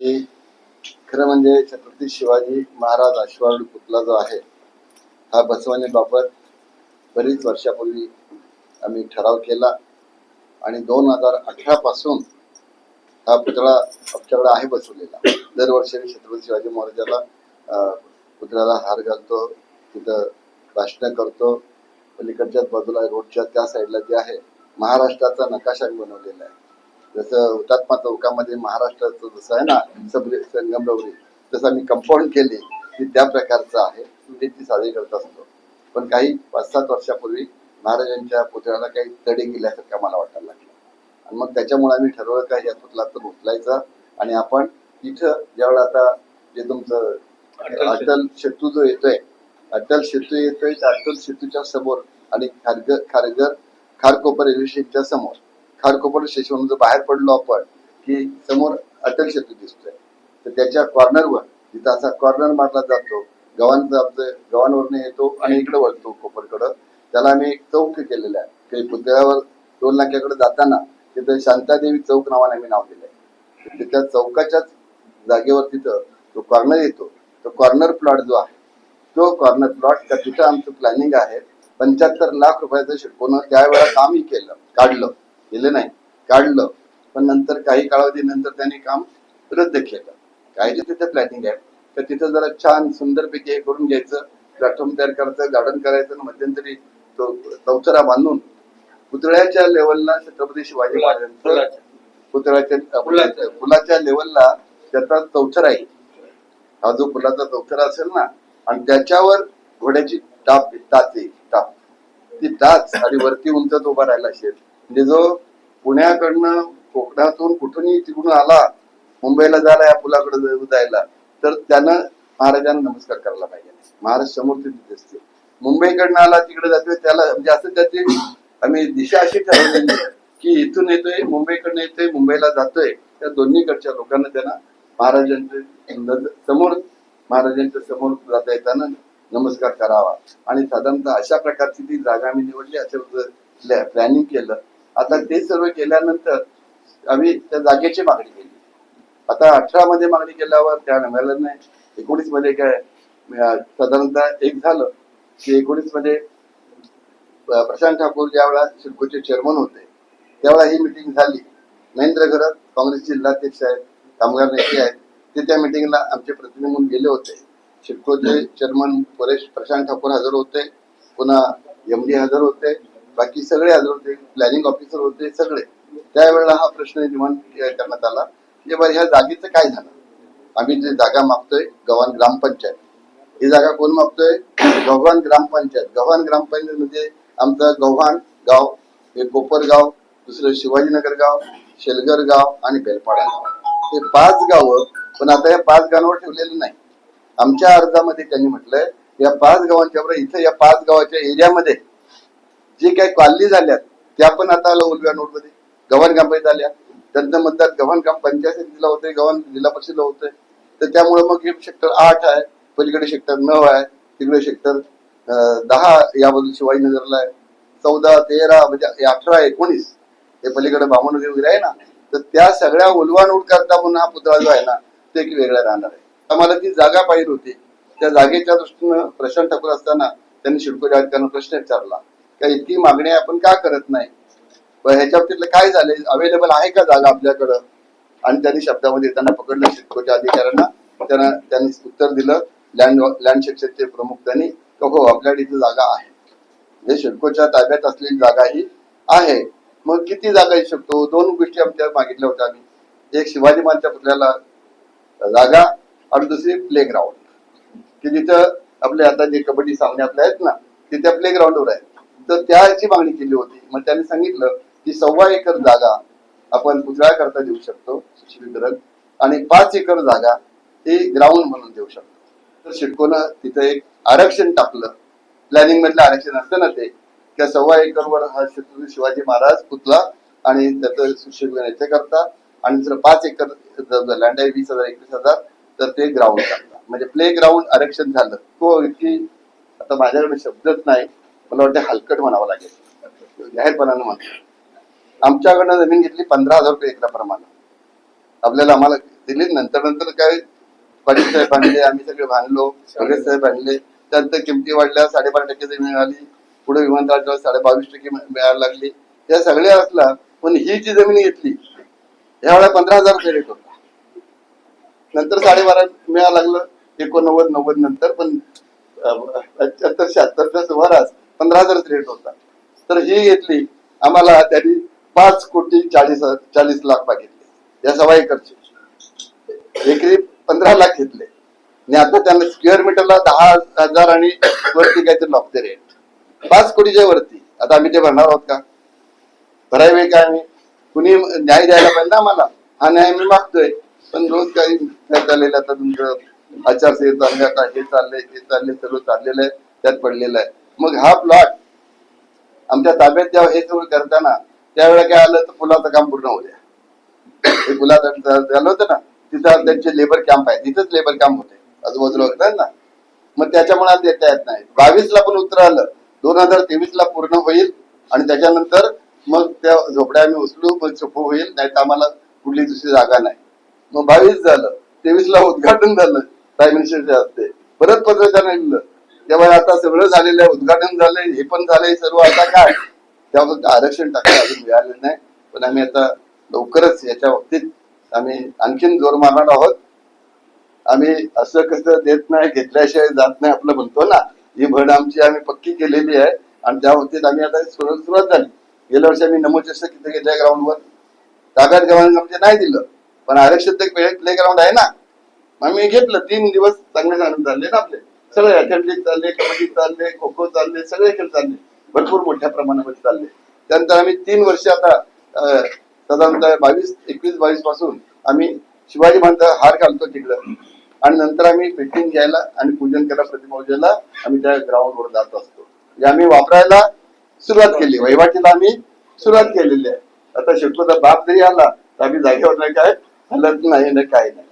हे खरं म्हणजे छत्रपती शिवाजी महाराज अश्वारूढ पुतळा जो आहे हा बसवण्याबाबत बरीच वर्षापूर्वी आम्ही ठराव केला आणि दोन हजार अठरा पासून हा पुतळा आमच्याकडे आहे बसवलेला. दरवर्षी छत्रपती शिवाजी महाराजाला पुतळ्याला हार घालतो तिथं भाषणं करतो. पलीकडच्याच बाजूला रोडच्या त्या साईडला जे आहे महाराष्ट्राचा नकाशा बनवलेला आहे. जसं हुतात्मा चौकामध्ये महाराष्ट्राचं जसं आहे ना सबरी संगमरवरी तसं आम्ही कंपाऊंड केले की त्या प्रकारचं आहे. ते ती साजरी करत असतो. पण काही पाच सात वर्षापूर्वी महाराजांच्या पुतळ्याला काही तडे गेल्यासारखं मला वाटायला लागलं. आणि मग त्याच्यामुळे आम्ही ठरवलं का या पुतळ्यातून उचलायचा आणि आपण इथं ज्यावेळेला आता जे तुमचं अटल सेतू जो येतोय अटल सेतू येतोय त्या अटल सेतूच्या समोर आणि खारगर खारगर खारकोपर रेल्वे स्टेशनच्या समोर. खारकोपर स्टेशन बाहेर पडलो आपण की समोर अटल सेतू दिसतोय तर त्याच्या कॉर्नरवर तिथं असा कॉर्नर मारला जातो गव्हांचा आमचं गव्हांवरनं येतो आणि इकडे वळतो कोपरकडं त्याला आम्ही एक चौक केलेला आहे. काही पुतळ्यावर टोल नाक्याकडे जाताना तिथं शांतादेवी चौक नावाने आम्ही नाव दिलंय. तर चौकाच्याच जागेवर तिथं तो कॉर्नर येतो तो कॉर्नर प्लॉट जो आहे तो कॉर्नर प्लॉट त्या तिथं आमचं प्लॅनिंग आहे. पंच्याहत्तर लाख रुपयाचं शिकवणं त्यावेळेला कामही केलं काढलं. केलं नाही. काढलं. पण नंतर काही कालावधीनंतर त्यांनी काम रद्द केलं. काय जे तिथे प्लॅनिंग आहे? तर तिथं जरा छान सुंदरपैकी हे करून घ्यायचं. प्लॅटफॉर्म तयार करायचं गार्डन करायचं आणि मध्यंतरी तो चौचरा बांधून पुतळ्याच्या लेवलला छत्रपती शिवाजी महाराजांचं पुतळ्याच्या फुलाच्या. लेवलला त्याचा चौथरा आहे. हा जो फुलाचा चौथरा असेल ना आणि त्याच्यावर घोड्याची टाप टाच आहे. टाप. ती टाच आणि वरती उंच तो उभा राहिला शेत म्हणजे जो पुण्याकडनं कोकणातून कुठूनही तिकडून आला मुंबईला जायला या पुलाकडे जायला तर त्यानं महाराजांना नमस्कार करायला पाहिजे. महाराज समोर तिथे असते मुंबईकडनं आला तिकडे जातोय त्याला म्हणजे असं त्याची आम्ही दिशा अशी ठरवलेली की इथून येतोय मुंबईकडनं येतोय मुंबईला जातोय. त्या दोन्हीकडच्या लोकांना त्यांना महाराजांचे समोर महाराजांच्या समोर जाता येताना नमस्कार करावा. आणि साधारणतः अशा प्रकारची ती जागा आम्ही निवडली असं प्लॅनिंग केलं. आता ते सर्व केल्यानंतर आम्ही त्या जागेची मागणी केली. आता अठरा मध्ये मागणी केल्यावर त्या मिळालं नाही. एकोणीसमध्ये काय साधारणतः एक झालं की एकोणीसमध्ये प्रशांत ठाकूर ज्या वेळा सिडकोचे चेअरमन होते त्यावेळेला ही मिटिंग झाली. महेंद्र घरात काँग्रेस जिल्हाध्यक्ष आहेत कामगार नेते आहेत ते त्या मिटिंगला आमचे प्रतिनिधी म्हणून गेले होते. सिडकोचे चेअरमन परेश प्रशांत ठाकूर हजर होते. पुन्हा एम डी हजर होते. बाकी सगळे हजर होते प्लॅनिंग ऑफिसर होते सगळे. त्यावेळेला हा प्रश्न निर्माण करण्यात आला की बरं ह्या जागेचं काय झालं? आम्ही जे जागा मागतोय गव्हाण ग्रामपंचायत. ही जागा कोण मागतोय गव्हाण ग्रामपंचायत. गव्हाण ग्रामपंचायत म्हणजे आमचं गव्हाण गाव हे कोपरगाव दुसरं शिवाजीनगर गाव शेलगर गाव आणि बेलपाडा गाव. हे पाच गावं पण आता या पाच गावांवर ठेवलेलं नाही. आमच्या अर्जामध्ये त्यांनी म्हटलंय या पाच गावांच्या बरोबर इथं या पाच गावाच्या एरियामध्ये जे काही कॉलनी झाल्यात त्या पण आता आलं उलव्या नोटमध्ये गव्हाण ग्रामपंचायत झाल्या. त्यांचं म्हणतात गव्हाण ग्रामपंचायत समितीला होते गव्हाण जिल्हा परिषदला होते तर त्यामुळे मग हे सेक्टर आठ आहे पलीकडे सेक्टर नऊ आहे तिकडे सेक्टर दहा याबद्दल शिवाजीनगरला आहे. चौदा तेरा म्हणजे अठरा एकोणीस हे पलीकडे बामण वगैरे आहे ना तर त्या सगळ्या उलवानूट करता म्हणून हा पुतळा जो आहे ना ते एक वेगळा राहणार आहे. आम्हाला ती जागा पाहिजे होती. त्या जागेच्या दृष्टीनं प्रशांत ठाकूर असताना त्यांनी शिडको जाहीर प्रश्न विचारला. का इतकी मागणी आपण का करत नाही? पण ह्याच्या बाबतीतलं काय झालंय? अवेलेबल आहे का जागा आपल्याकडं? आणि त्यांनी शब्दामध्ये त्यांना पकडलं शिडकोच्या अधिकाऱ्यांना. त्यांना त्यांनी उत्तर दिलं लँड लँड सेक्शनचे प्रमुख त्यांनी हो, हो आपल्याकडे इथे जागा आहे. म्हणजे शिडकोच्या ताब्यात असलेली जागा ही आहे. मग किती जागा येऊ शकतो? दोन गोष्टी आमच्या मागितल्या होत्या आम्ही. एक शिवाजी महाराजच्या पुतळ्याला जागा आणि दुसरी प्ले ग्राउंड की जिथं आपले आता जे कबड्डी सामने आपले आहेत ना तिथे प्ले ग्राउंडवर आहेत. तर त्याची मागणी केली होती. मग त्यांनी सांगितलं की सव्वा एकर जागा आपण पुतळ्या करता देऊ शकतो सुशोभीकरण आणि पाच एकर जागा ही ग्राउंड म्हणून देऊ शकतो. तर शिडकोनं तिथं एक आरक्षण टाकलं. प्लॅनिंग मधलं आरक्षण असतं ना ते त्या सव्वा एकरवर हा छत्रपती शिवाजी महाराज पुतला आणि त्याचं सुशोभीकरणाचे करता. आणि जर पाच एकर लँड आहे वीस हजार एकवीस हजार तर ते ग्राउंड करता म्हणजे प्ले ग्राउंड आरक्षण झालं. तो इतकी आता माझ्याकडे शब्दच नाही. मला वाटतं हलकट म्हणावं लागेल. जाहीरपणानं म्हणतो आमच्याकडनं जमीन घेतली पंधरा हजार रुपये एकराप्रमाणे आपल्याला आम्हाला दिली नंतर नंतर काय पाटील साहेब आणले आम्ही सगळे भांडलो सगळे साहेब आणले. त्यानंतर किमती वाढल्या साडेबारा टक्के जमीन मिळाली. पुढे विमानतळाच्या साडे बावीस टक्के मिळायला लागली. त्या सगळ्या असला पण ही जी जमीन घेतली यावेळेला पंधरा हजार रुपये रेट होता. नंतर साडेबारा मिळायला लागलं एकोणनव्वद नव्वद नंतर पण पंच्याहत्तर शहात्तरच्या सुमारास पंधरा हजारच रेट होता. तर ही घेतली. आम्हाला त्यांनी पाच कोटी चाळीस चाळीस लाख मागितले. या सव्वा एकरचे एकरी पंधरा लाख घेतले. आणि आता त्यांना स्क्वेअर मीटरला दहा हजार आणि वरती काहीतरी लागते रेट पाच कोटीच्या वरती. आता आम्ही ते भरणार आहोत का? भरावे काय आम्ही कुणी न्याय द्यायला पाहिजे ना आम्हाला. हा न्याय मी मागतोय. पण रोज काही काय चाललेलं आता तुमचं आचारसंहिता चालले हे चाललंय ते चाललंय सर्व चाललेलं आहे. त्यात पडलेलं आहे. मग हा प्लॉट आमच्या ताब्यात जेव्हा हे सगळं करताना त्यावेळेला काय आलं तर पुलाचं काम पूर्ण होऊ द्या. हे पुलाचं झालं होतं ना तिथं त्यांचे लेबर कॅम्प आहे तिथंच लेबर कॅम्प होते. आजूबाजूला होतात ना. मग त्याच्यामुळे आज देता येत नाही. बावीस ला पण उत्तर आलं. दोन हजार तेवीस ला पूर्ण होईल आणि त्याच्यानंतर मग त्या झोपड्या आम्ही उचलू मग सोपं होईल नाही तर आम्हाला कुठली दुसरी जागा नाही. मग बावीस झालं. तेवीस ला उद्घाटन झालं. प्राईम मिनिस्टरच्या हस्ते परत पत्र दिलं त्यामुळे आता सगळं झालेलं आहे उद्घाटन झालंय हे पण झालंय सर्व. आता काय? त्याबद्दल आरक्षण टाकायला अजून मिळालेलं नाही. पण आम्ही आता लवकरच याच्या बाबतीत आम्ही आणखीन जोर मारणार आहोत. आम्ही असं कसं देत नाही घेतल्याशिवाय जात नाही आपलं म्हणतो ना ही भड आमची आम्ही पक्की केलेली आहे. आणि त्या बाबतीत आम्ही आता सुरुवात झाली. गेल्या वर्षी आम्ही नमोचषक तिथे घेतल्या ग्राउंडवर ताब्यात ग्राउंड आमचे नाही दिलं. पण आरक्षित प्ले ग्राउंड आहे ना. मग मी घेतलं. तीन दिवस चांगले झाले ना आपले. सगळे अथलेटिक चालले कबड्डी चालले खो खो चालले सगळे खेळ चालले. भरपूर मोठ्या प्रमाणामध्ये चालले. त्यानंतर आम्ही तीन वर्ष आता साधारणतः बावीस एकवीस बावीसपासून आम्ही शिवाजी महाराज हार घालतो तिकडं. आणि नंतर आम्ही फिटिंग घ्यायला आणि पूजन करायला प्रतिपूजेला आम्ही त्या ग्राउंडवर जात असतो. म्हणजे आम्ही वापरायला सुरुवात केली. वहिवाटीला आम्ही सुरुवात केलेली आहे. आता शेतकऱ्याचा बाप जरी आला तर आम्ही जागेवर नाही काय हलत नाही ना काय नाही.